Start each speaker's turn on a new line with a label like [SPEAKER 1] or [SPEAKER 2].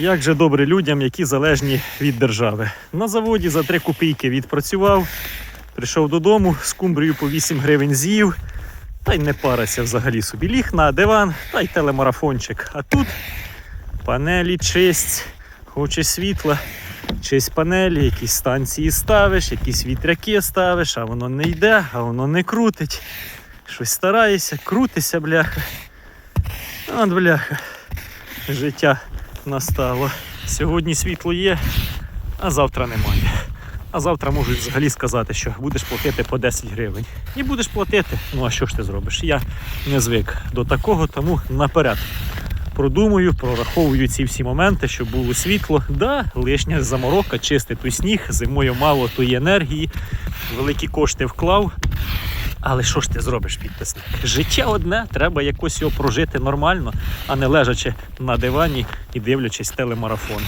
[SPEAKER 1] Як же добре людям, які залежні від держави. На заводі за 3 копійки відпрацював, прийшов додому, скумбрію по 8 гривень з'їв, та й не парася взагалі собі. Ліг на диван та й телемарафончик. А тут панелі чисть, хоче світла, чисть панелі, якісь станції ставиш, якісь вітряки ставиш, а воно не йде, а воно не крутить. Щось стараєшся, крутися, бляха. От бляха. Життя настало. Сьогодні світло є, а завтра немає. А завтра можуть взагалі сказати, що будеш платити по 10 гривень. І будеш платити. Ну а що ж ти зробиш? Я не звик до такого, тому наперед продумую, прораховую ці всі моменти, щоб було світло. Да, лишня заморока, чистий той сніг, зимою мало тої енергії, великі кошти вклав. Але що ж ти зробиш, підписник? Життя одне, треба якось його прожити нормально, а не лежачи на дивані і дивлячись телемарафон.